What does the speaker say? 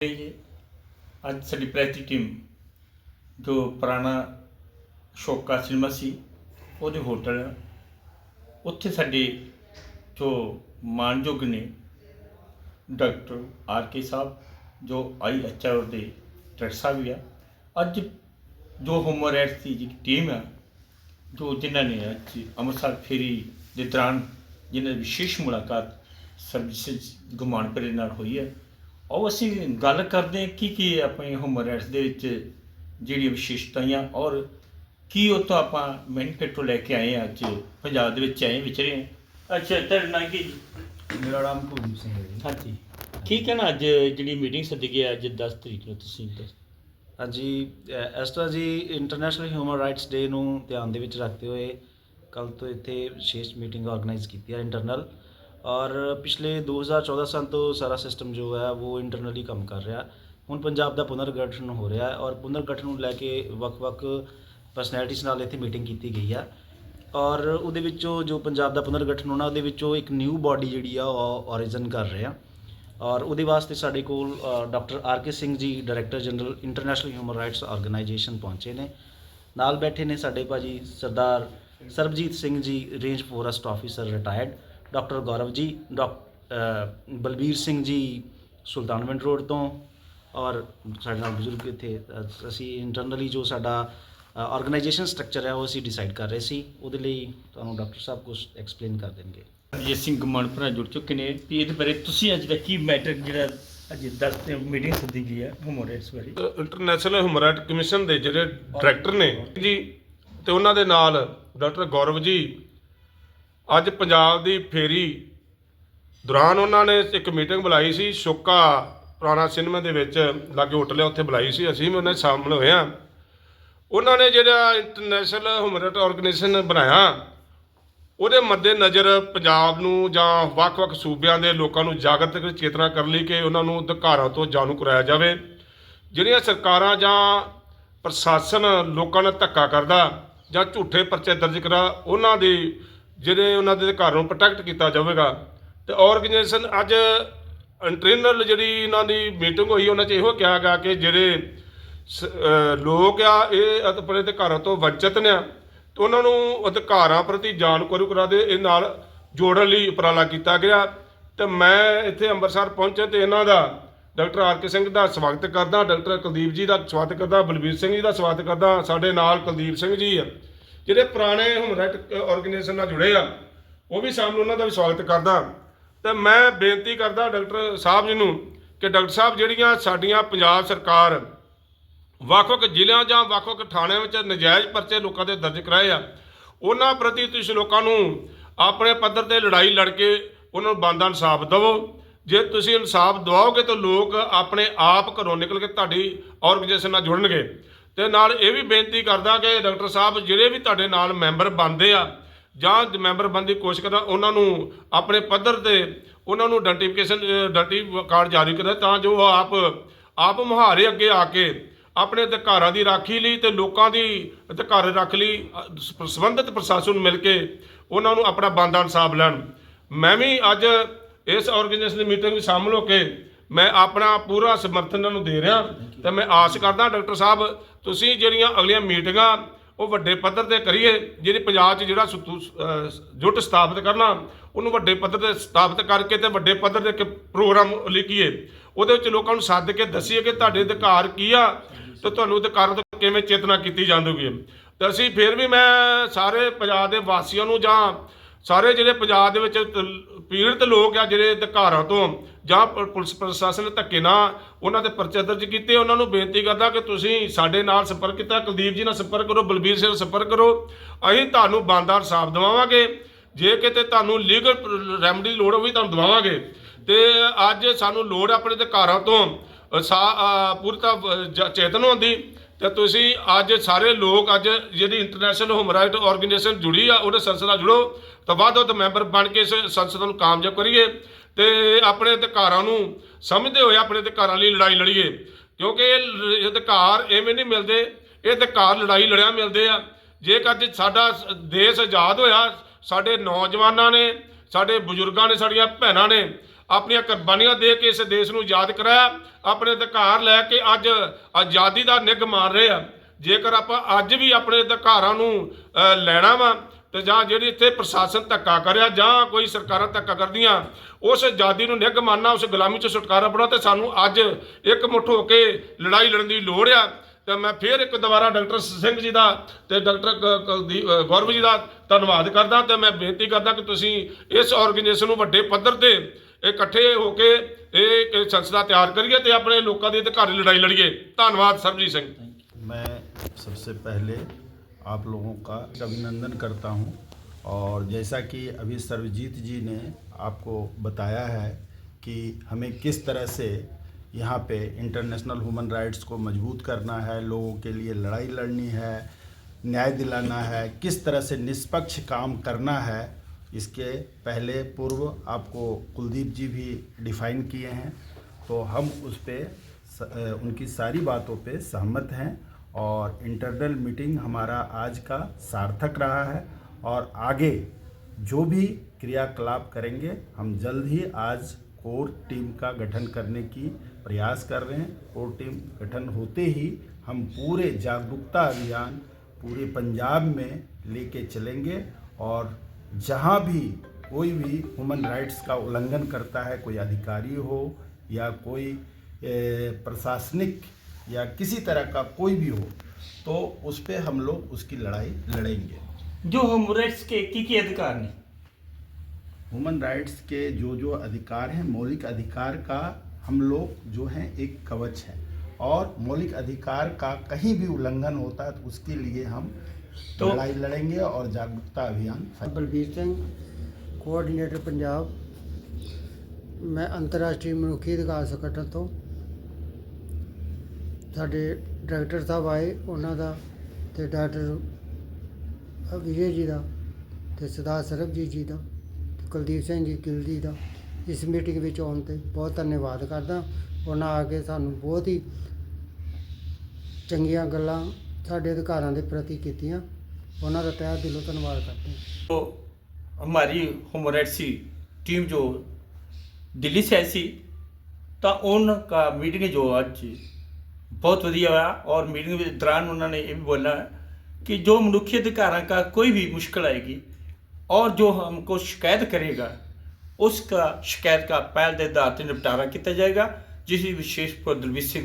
ਅੱਜ ਸਾਡੀ ਪ੍ਰੈਤੀ ਟੀਮ ਜੋ ਪੁਰਾਣਾ ਸ਼ੋਕਾ ਸਿਨੇਮਾ ਸੀ, ਉਹਦੇ ਹੋਟਲ ਉੱਥੇ ਸਾਡੇ ਜੋ ਮਾਨਯੋਗ ਨੇ ਡਾਕਟਰ ਆਰ ਕੇ ਸਾਹਿਬ, ਜੋ ਆਈ ਐਚਆਰ ਦੇ ਡਾਕਟਰ ਸਾਹਿਬ ਵੀ ਆ। ਅੱਜ ਜੋ ਹੋਮਰ ਰਾਈਟਸ ਦੀ ਜਿਹੜੀ ਟੀਮ ਆ, ਜੋ ਜਿਨ੍ਹਾਂ ਨੇ ਅੱਜ ਅੰਮ੍ਰਿਤਸਰ ਫੇਰੀ ਦੇ ਦੌਰਾਨ ਜਿਨ੍ਹਾਂ ਦੀ ਵਿਸ਼ੇਸ਼ ਮੁਲਾਕਾਤ ਸਰਵਿਸ ਸਰਵਿਸਿਜ਼ ਗੁਮਾਨਪੁਰੇ ਨਾਲ ਹੋਈ ਹੈ ਉਹ ਅਸੀਂ ਗੱਲ ਕਰਦੇ ਹਾਂ ਕੀ ਕੀ ਆਪਣੇ ਹਿਊਮਨ ਰਾਈਟਸ ਦੇ ਵਿੱਚ ਜਿਹੜੀਆਂ ਵਿਸ਼ੇਸ਼ਤਾਵਾਂ ਔਰ ਕੀ ਉਹ ਤੋਂ ਆਪਾਂ ਮੈਨੀਫੈਸਟੋ ਲੈ ਕੇ ਆਏ ਹਾਂ ਅੱਜ ਪੰਜਾਬ ਦੇ ਵਿੱਚ ਆਏ ਵਿਚਰੇ ਹਾਂ। ਅੱਛਾ ਤੇਰਾ ਨਾਂ ਕੀ ਜੀ? ਮੇਰਾ ਨਾਮ ਕੁਲਦੀਪ ਸਿੰਘ ਹੈ ਜੀ। ਹਾਂਜੀ। ਕੀ ਕਹਿਣਾ ਅੱਜ ਜਿਹੜੀ ਮੀਟਿੰਗ ਸੱਦੀ ਗਈ ਹੈ ਅੱਜ 10 ਤਰੀਕ ਨੂੰ ਤੁਸੀਂ? ਦੱਸ ਹਾਂਜੀ ਇਸ ਤਰ੍ਹਾਂ ਜੀ ਇੰਟਰਨੈਸ਼ਨਲ ਹਿਊਮਨ ਰਾਈਟਸ ਡੇ ਨੂੰ ਧਿਆਨ ਦੇ ਵਿੱਚ ਰੱਖਦੇ ਹੋਏ ਕੱਲ ਤੋਂ ਇੱਥੇ ਵਿਸ਼ੇਸ਼ ਮੀਟਿੰਗ ਆਰਗੇਨਾਈਜ਼ ਕੀਤੀ ਹੈ ਇੰਟਰਨਲ ਔਰ ਪਿਛਲੇ 2014 ਸਾਲ ਤੋਂ ਸਾਰਾ ਸਿਸਟਮ ਜੋ ਹੈ ਉਹ ਇੰਟਰਨਲੀ ਕੰਮ ਕਰ ਰਿਹਾ। ਹੁਣ ਪੰਜਾਬ ਦਾ ਪੁਨਰਗਠਨ ਹੋ ਰਿਹਾ ਹੈ ਔਰ ਪੁਨਰਗਠਨ ਨੂੰ ਲੈ ਕੇ ਵੱਖ-ਵੱਖ ਪਰਸਨੈਲਿਟੀਜ਼ ਨਾਲ ਇੱਥੇ ਮੀਟਿੰਗ ਕੀਤੀ ਗਈ ਆ। ਔਰ ਉਹਦੇ ਵਿੱਚੋਂ ਜੋ ਪੰਜਾਬ ਦਾ ਪੁਨਰਗਠਨ ਹੋਣਾ, ਉਹਦੇ ਵਿੱਚੋਂ ਇੱਕ ਨਿਊ ਬਾਡੀ ਜਿਹੜੀ ਆ, ਉਹ ਔਰਿਜਨ ਕਰ ਰਹੇ ਆ। ਔਰ ਉਹਦੇ ਵਾਸਤੇ ਸਾਡੇ ਕੋਲ doctor R K Singh ji director general international human rights organisation ਪਹੁੰਚੇ ਨੇ। ਨਾਲ ਬੈਠੇ ਨੇ ਸਾਡੇ ਭਾਜੀ Sardar Sarabjit Singh ji range forest officer retired doctor Gaurav ji Balbir Singh ਜੀ ਸੁਲਤਾਨਵਿੰਡ ਰੋਡ ਤੋਂ ਔਰ ਸਾਡੇ ਨਾਲ ਬਜ਼ੁਰਗ ਇੱਥੇ ਅਸੀਂ ਇੰਟਰਨਲੀ ਜੋ ਸਾਡਾ ਆਰਗੇਨਾਈਜੇਸ਼ਨ ਸਟਰਕਚਰ ਹੈ ਉਹ ਅਸੀਂ ਡਿਸਾਈਡ ਕਰ ਰਹੇ ਸੀ। ਉਹਦੇ ਲਈ ਤੁਹਾਨੂੰ ਡਾਕਟਰ ਸਾਹਿਬ ਕੁਝ ਐਕਸਪਲੇਨ ਕਰ ਦੇਣਗੇ। ਜੀ ਸਿੰਘ ਗੁਮਾਨਪੁਰਾ ਜੁੜ ਚੁੱਕੇ ਨੇ। ਵੀ ਇਹਦੇ ਬਾਰੇ ਤੁਸੀਂ ਅੱਜ ਦਾ ਕੀ ਮੈਟਰ ਜਿਹੜਾ ਅੱਜ 10 ਤੇ ਮੀਟਿੰਗ ਸੱਦੀ ਗਈ ਹੈ ਹਿਊਮਨ ਰਾਈਟਸ ਬਾਰੇ ਇੰਟਰਨੈਸ਼ਨਲ ਹਿਊਮਨ ਰਾਈਟ ਕਮਿਸ਼ਨ ਦੇ ਜਿਹੜੇ ਡਾਇਰੈਕਟਰ ਨੇ ਜੀ ਤੇ ਉਹਨਾਂ ਦੇ ਨਾਲ ਡਾਕਟਰ ਗੌਰਵ ਜੀ ਅੱਜ ਪੰਜਾਬ ਦੀ ਫੇਰੀ ਦੌਰਾਨ ਉਹਨਾਂ ਨੇ ਇੱਕ ਮੀਟਿੰਗ ਬੁਲਾਈ ਸੀ, ਸ਼ੋਕਾ ਪੁਰਾਣਾ ਸਿਨੇਮਾ ਦੇ ਵਿੱਚ ਲਾਗੇ ਹੋਟਲ ਹੈ ਉੱਥੇ ਬੁਲਾਈ ਸੀ, ਅਸੀਂ ਵੀ ਉਹਨਾਂ 'ਚ ਸ਼ਾਮਲ ਹੋਏ ਹਾਂ। ਉਹਨਾਂ ਨੇ ਜਿਹੜਾ ਇੰਟਰਨੈਸ਼ਨਲ ਹਿਊਮਨ ਰਾਈਟ ਆਰਗੇਨਾਈਜੇਸ਼ਨ ਬਣਾਇਆ, ਉਹਦੇ ਮੱਦੇ ਨਜ਼ਰ ਪੰਜਾਬ ਨੂੰ ਜਾਂ ਵੱਖ-ਵੱਖ ਸੂਬਿਆਂ ਦੇ ਲੋਕਾਂ ਨੂੰ ਜਾਗਰਤ ਚੇਤਨਾ ਕਰਨ ਲਈ ਕਿ ਉਹਨਾਂ ਨੂੰ ਅਧਿਕਾਰਾਂ ਤੋਂ ਜਾਣੂ ਕਰਾਇਆ ਜਾਵੇ, ਜਿਹੜੀਆਂ ਸਰਕਾਰਾਂ ਜਾਂ ਪ੍ਰਸ਼ਾਸਨ ਲੋਕਾਂ ਨਾਲ ਧੱਕਾ ਕਰਦਾ ਜਾਂ ਝੂਠੇ ਪਰਚੇ ਦਰਜ ਕਰਾ ਉਹਨਾਂ ਦੀ ਜਿਹੜੇ ਉਹਨਾਂ ਦੇ ਅਧਿਕਾਰਾਂ ਨੂੰ ਪ੍ਰੋਟੈਕਟ ਕੀਤਾ ਜਾਵੇਗਾ। ਤੇ ਆਰਗੇਨਾਈਜੇਸ਼ਨ ਅੱਜ ਇੰਟਰਨਲ ਜਿਹੜੀ ਇਹਨਾਂ ਦੀ ਮੀਟਿੰਗ ਹੋਈ, ਉਹਨਾਂ 'ਚ ਇਹੋ ਕਿਹਾ ਗਿਆ ਕਿ ਜਿਹੜੇ ਸ- ਲੋਕ ਆ, ਇਹ ਆਪਣੇ ਅਧਿਕਾਰਾਂ ਤੋਂ ਵੰਚਿਤ ਨੇ ਤੇ ਉਹਨਾਂ ਨੂੰ ਅਧਿਕਾਰਾਂ ਪ੍ਰਤੀ ਜਾਣਕਾਰੀ ਕਰਾ ਦੇ, ਇਹ ਨਾਲ ਜੋੜਨ ਲਈ ਉਪਰਾਲਾ ਕੀਤਾ ਗਿਆ। ਤੇ ਮੈਂ ਇੱਥੇ ਅੰਮ੍ਰਿਤਸਰ ਪਹੁੰਚੇ ਤੇ ਇਹਨਾਂ ਦਾ ਡਾਕਟਰ ਆਰ ਕੇ ਸਿੰਘ ਦਾ ਸਵਾਗਤ ਕਰਦਾ, ਡਾਕਟਰ ਕੁਲਦੀਪ ਜੀ ਦਾ ਸਵਾਗਤ ਕਰਦਾ, ਬਲਬੀਰ ਸਿੰਘ ਜੀ ਦਾ ਸਵਾਗਤ ਕਰਦਾ, ਸਾਡੇ ਨਾਲ ਕੁਲਦੀਪ ਸਿੰਘ ਜੀ ਆ। ਜਿਹੜੇ ਪੁਰਾਣੇ ਹਿਊਮਨ ਰਾਈਟ ਆਰਗੇਨਾਈਜੇਸ਼ਨ ਨਾਲ ਜੁੜੇ ਆ, ਉਹ ਵੀ ਸਾਹਮਣੇ ਉਹਨਾਂ ਦਾ ਵੀ ਸਵਾਗਤ ਕਰਦਾ। ਤੇ ਮੈਂ ਬੇਨਤੀ ਕਰਦਾ ਡਾਕਟਰ ਸਾਹਿਬ ਜੀ ਨੂੰ ਕਿ ਡਾਕਟਰ ਸਾਹਿਬ, ਜਿਹੜੀਆਂ ਸਾਡੀਆਂ ਪੰਜਾਬ ਸਰਕਾਰ ਵੱਖ-ਵੱਖ ਜ਼ਿਲ੍ਹਿਆਂ ਜਾਂ ਵੱਖ-ਵੱਖ ਥਾਣਿਆਂ ਵਿੱਚ ਨਜਾਇਜ਼ ਪਰਚੇ ਲੋਕਾਂ ਦੇ ਦਰਜ ਕਰਾਏ ਆ, ਉਹਨਾਂ ਪ੍ਰਤੀ ਤੁਸੀਂ ਲੋਕਾਂ ਨੂੰ ਆਪਣੇ ਪੱਧਰ ਤੇ ਲੜਾਈ ਲੜ ਕੇ ਉਹਨਾਂ ਨੂੰ ਬੰਦਾ ਇਨਸਾਫ ਦਿਵੋ। ਜੇ ਤੁਸੀਂ ਇਨਸਾਫ ਦਿਵਾਓਗੇ ਤਾਂ ਲੋਕ ਆਪਣੇ ਆਪ ਘਰੋਂ ਨਿਕਲ ਕੇ ਤੁਹਾਡੀ ਆਰਗੇਨਾਈਜੇਸ਼ਨ ਨਾਲ ਜੁੜਨਗੇ। ਤੇ ਨਾਲ ਇਹ ਵੀ ਬੇਨਤੀ ਕਰਦਾ ਕਿ ਡਾਕਟਰ ਸਾਹਿਬ, ਜਿਹੜੇ ਵੀ ਤੁਹਾਡੇ ਨਾਲ ਮੈਂਬਰ ਬਣਦੇ ਆ, ਜਾਂ ਮੈਂਬਰ ਬਣਨ ਦੀ ਕੋਸ਼ਿਸ਼ ਕਰਦਾ, ਉਹਨਾਂ ਨੂੰ ਆਪਣੇ ਪੱਧਰ ਤੇ ਉਹਨਾਂ ਨੂੰ ਆਇਡੈਂਟੀਫਿਕੇਸ਼ਨ ਆਇਡੈਂਟੀ ਕਾਰਡ ਜਾਰੀ ਕਰੇ ਤਾਂ ਜੋ ਆਪ ਆਪ ਮੁਹਾਰੇ ਅੱਗੇ ਆ ਕੇ ਆਪਣੇ ਅਧਿਕਾਰਾਂ ਦੀ ਰਾਖੀ ਲਈ ਤੇ ਲੋਕਾਂ ਦੀ ਅਧਿਕਾਰ ਰੱਖ ਲਈ ਸੰਬੰਧਿਤ ਪ੍ਰਸ਼ਾਸਨ ਨੂੰ ਮਿਲ ਕੇ ਉਹਨਾਂ ਨੂੰ ਆਪਣਾ ਬੰਦਾ ਇਨਸਾਫ ਲੈਣ। ਮੈਂ ਵੀ ਅੱਜ ਇਸ ਆਰਗੇਨਾਈਜੇਸ਼ਨ ਦੀ ਮੀਟਿੰਗ ਵਿੱਚ ਸ਼ਾਮਲ ਹੋ ਕੇ ਮੈਂ ਆਪਣਾ ਪੂਰਾ ਸਮਰਥਨ ਇਹਨਾਂ ਨੂੰ ਦੇ ਰਿਹਾ ਤੇ ਮੈਂ ਆਸ ਕਰਦਾ ਡਾਕਟਰ ਸਾਹਿਬ, ਤੁਸੀਂ ਜਿਹੜੀਆਂ ਅਗਲੀਆਂ ਮੀਟਿੰਗਾਂ ਉਹ ਵੱਡੇ ਪੱਧਰ ਤੇ ਕਰੀਏ, ਜਿਹੜੀ ਪੰਜਾਬ 'ਚ ਜਿਹੜਾ ਜੁੱਟ ਸਥਾਪਿਤ ਕਰਨਾ, ਉਹਨੂੰ ਵੱਡੇ ਪੱਧਰ ਤੇ ਸਥਾਪਿਤ ਕਰਕੇ ਤੇ ਵੱਡੇ ਪੱਧਰ ਤੇ ਇੱਕ ਪ੍ਰੋਗਰਾਮ ਲਿਖੀਏ। ਉਹਦੇ ਵਿੱਚ ਲੋਕਾਂ ਨੂੰ ਸੱਦ ਕੇ ਦੱਸੀਏ ਕਿ ਤੁਹਾਡੇ ਅਧਿਕਾਰ ਕੀ ਆ ਤੇ ਤੁਹਾਨੂੰ ਅਧਿਕਾਰਾਂ ਤੋਂ ਕਿਵੇਂ ਚੇਤਨਾ ਕੀਤੀ ਜਾਂਦੀ ਹੈ। ਤੇ ਅਸੀਂ ਫਿਰ ਵੀ ਮੈਂ ਸਾਰੇ ਪੰਜਾਬ ਦੇ ਵਾਸੀਆਂ ਨੂੰ ਜਾਂ ਸਾਰੇ ਜਿਹੜੇ ਪੰਜਾਬ ਦੇ ਵਿੱਚ ਪੀੜਤ ਲੋਕ ਆ ਜਿਹੜੇ ਅਧਿਕਾਰਾਂ ਤੋਂ ਜਾਂ ਪੁਲਿਸ ਪ੍ਰਸ਼ਾਸਨ ਨੇ ਧੱਕੇ ਨਾਲ ਉਹਨਾਂ 'ਤੇ ਪਰਚੇ ਦਰਜ ਕੀਤੇ ਉਹਨਾਂ ਨੂੰ ਬੇਨਤੀ ਕਰਦਾ ਕਿ ਤੁਸੀਂ ਸਾਡੇ ਨਾਲ ਸੰਪਰਕ ਕੀਤਾ ਕੁਲਦੀਪ ਜੀ ਨਾਲ ਸੰਪਰਕ ਕਰੋ ਬਲਬੀਰ ਸਿੰਘ ਨਾਲ ਸੰਪਰਕ ਕਰੋ। ਅਸੀਂ ਤੁਹਾਨੂੰ ਬਾਂਦਾਰ ਸਾਫ਼ ਦਵਾਵਾਂਗੇ। ਜੇ ਕਿਤੇ ਤੁਹਾਨੂੰ ਲੀਗਲ ਰੈਮਡੀ ਲੋੜ ਹੋਵੇ ਤੁਹਾਨੂੰ ਦਵਾਵਾਂਗੇ। ਤੇ ਅੱਜ ਸਾਨੂੰ ਲੋੜ ਆਪਣੇ ਅਧਿਕਾਰਾਂ ਤੋਂ ਅ, ਚੇਤਨ ਹੋਣ ਦੀ। ਤੇ ਤੁਸੀਂ ਅੱਜ ਸਾਰੇ ਲੋਕ ਅੱਜ ਜਿਹੜੀ ਇੰਟਰਨੈਸ਼ਨਲ ਹਿਊਮਨ ਰਾਈਟ ਆਰਗੇਨਾਈਜੇਸ਼ਨ ਜੁੜੀ ਆ, ਉਹਦੇ ਸੰਸਦ ਨਾਲ ਜੁੜੋ, ਤਾਂ ਵੱਧ ਤੋਂ ਵੱਧ ਮੈਂਬਰ ਬਣ ਕੇ ਇਸ ਸੰਸਦ ਨੂੰ ਕਾਮਯਾਬ ਕਰੀਏ ਤੇ ਆਪਣੇ ਅਧਿਕਾਰਾਂ ਨੂੰ ਸਮਝਦੇ ਹੋਏ ਆਪਣੇ ਅਧਿਕਾਰਾਂ ਲਈ ਲੜਾਈ ਲੜੀਏ। ਕਿਉਂਕਿ ਇਹ ਅਧਿਕਾਰ ਐਵੇਂ ਨਹੀਂ ਮਿਲਦੇ, ਇਹ ਅਧਿਕਾਰ ਲੜਾਈ ਲੜਿਆ ਮਿਲਦੇ ਆ। ਜੇਕਰ ਅੱਜ ਸਾਡਾ ਸ- ਦੇਸ਼ ਆਜ਼ਾਦ ਹੋਇਆ, ਸਾਡੇ ਨੌਜਵਾਨਾਂ ਨੇ, ਸਾਡੇ ਬਜ਼ੁਰਗਾਂ ਨੇ, ਸਾਡੀਆਂ ਭੈਣਾਂ ਨੇ ਆਪਣੀਆਂ ਕੁਰਬਾਨੀਆਂ ਦੇ ਕੇ ਇਸ ਦੇਸ਼ ਨੂੰ ਆਜ਼ਾਦ ਕਰਾਇਆ, ਆਪਣੇ ਅਧਿਕਾਰ ਲੈ ਕੇ ਅੱਜ ਆਜ਼ਾਦੀ ਦਾ ਨਿੱਘ ਮਾਰ ਰਹੇ ਆ। ਜੇਕਰ ਆਪਾਂ ਅੱਜ ਵੀ ਆਪਣੇ ਅਧਿਕਾਰਾਂ ਨੂੰ ਲੈਣਾ ਵਾ, ਤੇ ਜਾਂ ਜਿਹੜੀ ਇੱਥੇ ਪ੍ਰਸ਼ਾਸਨ ਧੱਕਾ ਕਰਿਆ, ਜਾਂ ਕੋਈ ਸਰਕਾਰਾਂ ਧੱਕਾ ਕਰਦੀਆਂ, ਉਸ ਆਜ਼ਾਦੀ ਨੂੰ ਨਿੱਘ ਮੰਨਣਾ, ਉਸ ਗੁਲਾਮੀ 'ਚੋਂ ਛੁਟਕਾਰਾ ਪਾਉਣਾ, ਤੇ ਸਾਨੂੰ ਅੱਜ ਇੱਕ ਮੁੱਠ ਹੋ ਕੇ ਲੜਾਈ ਲੜਨ ਦੀ ਲੋੜ ਆ। ਤੇ ਮੈਂ ਫੇਰ ਇੱਕ ਦੁਬਾਰਾ ਡਾਕਟਰ ਸਿੰਘ ਜੀ ਦਾ ਤੇ ਡਾਕਟਰ ਕ- ਕੁਲਦੀਪ ਅ, ਗੌਰਵ ਜੀ ਦਾ ਧੰਨਵਾਦ ਕਰਦਾ ਤੇ ਮੈਂ ਬੇਨਤੀ ਕਰਦਾ ਕਿ ਤੁਸੀਂ ਇਸ ਆਰਗੇਨਾਈਜੇਸ਼ਨ ਨੂੰ ਵੱਡੇ ਪੱਧਰ ਤੇ ਇਕੱਠੇ ਹੋ ਕੇ ਇਹ ਇੱਕ ਸੰਸਥਾ ਤਿਆਰ ਕਰੀਏ ਤੇ ਆਪਣੇ ਲੋਕਾਂ ਦੇ ਅਧਿਕਾਰ ਦੀ ਲੜਾਈ ਲੜੀਏ ਧੰਨਵਾਦ ਸਰਬਜੀਤ ਸਿੰਘ मैं सबसे पहले आप लोगों का अभिनंदन करता हूं और जैसा कि अभी सर्वजीत जी ने आपको बताया है कि हमें किस तरह से यहाँ पे इंटरनेशनल ह्यूमन राइट्स को मज़बूत करना है, लोगों के लिए लड़ाई लड़नी है, न्याय दिलाना है, किस तरह से निष्पक्ष काम करना है, इसके पहले पूर्व आपको कुलदीप जी भी डिफाइन किए हैं। तो हम उस पर उनकी सारी बातों पे सहमत हैं और इंटरनल मीटिंग हमारा आज का सार्थक रहा है और आगे जो भी क्रियाकलाप करेंगे, हम जल्द ही आज कोर टीम का गठन करने की प्रयास कर रहे हैं। कोर टीम गठन होते ही हम पूरे जागरूकता अभियान पूरे पंजाब में लेके चलेंगे और जहाँ भी कोई भी ह्यूमन राइट्स का उल्लंघन करता है कोई अधिकारी हो या कोई प्रशासनिक या किसी तरह का कोई भी हो तो उस पर हम लोग उसकी लड़ाई लड़ेंगे। जो ह्यूमन राइट्स के की, की अधिकार नहीं। ह्यूमन राइट्स के जो जो अधिकार हैं मौलिक अधिकार का हम लोग जो हैं एक कवच है और मौलिक अधिकार का कहीं भी उल्लंघन होता है तो उसके लिए हम तो- लड़ाई लड़ेंगे और जागरूकता अभियान ਬਲਬੀਰ ਸਿੰਘ ਕੋਆਰਡੀਨੇਟਰ ਪੰਜਾਬ ਮੈਂ ਅੰਤਰਰਾਸ਼ਟਰੀ ਮਨੁੱਖੀ ਅਧਿਕਾਰ ਸੰਗਠਨ ਤੋਂ ਸਾਡੇ ਡਾਇਰੈਕਟਰ ਸਾਹਿਬ ਆਏ ਉਹਨਾਂ ਦਾ ਤੇ ਡਾਕਟਰ ਵਿਜੇ ਜੀ ਦਾ ਤੇ ਸਰਦਾਰ ਸਰਬਜੀਤ ਜੀ ਦਾ ਤੇ ਕੁਲਦੀਪ ਸਿੰਘ ਜੀ ਗਿੱਲ ਜੀ ਦਾ ਇਸ ਮੀਟਿੰਗ ਵਿੱਚ ਆਉਣ ਤੇ ਬਹੁਤ ਧੰਨਵਾਦ ਕਰਦਾ ਉਹਨਾਂ ਆ ਕੇ ਸਾਨੂੰ ਬਹੁਤ ਹੀ ਚੰਗੀਆਂ ਗੱਲਾਂ ਸਾਡੇ ਅਧਿਕਾਰਾਂ ਦੇ ਪ੍ਰਤੀ ਕੀਤੀਆਂ ਉਹਨਾਂ ਦਾ ਤਹਿ ਦਿਲੋਂ ਧੰਨਵਾਦ ਕਰਦੇ ਹਾਂ तो हमारी ह्यूमन राइट्स की टीम जो दिल्ली से आई सी ਤਾਂ उनका मीटिंग जो ਅੱਜ ਬਹੁਤ ਵਧੀਆ ਹੋਇਆ ਔਰ ਮੀਟਿੰਗ ਦੇ ਦੌਰਾਨ ਉਹਨਾਂ ਨੇ ਇਹ ਵੀ ਬੋਲਾ कि जो मनुष्य अधिकारों का कोई भी मुश्किल आएगी और जो हमको शिकायत करेगा उसका शिकायत का पहल के आधार पर निपटारा किया जाएगा जिस विशेष पर दलवीर सिंह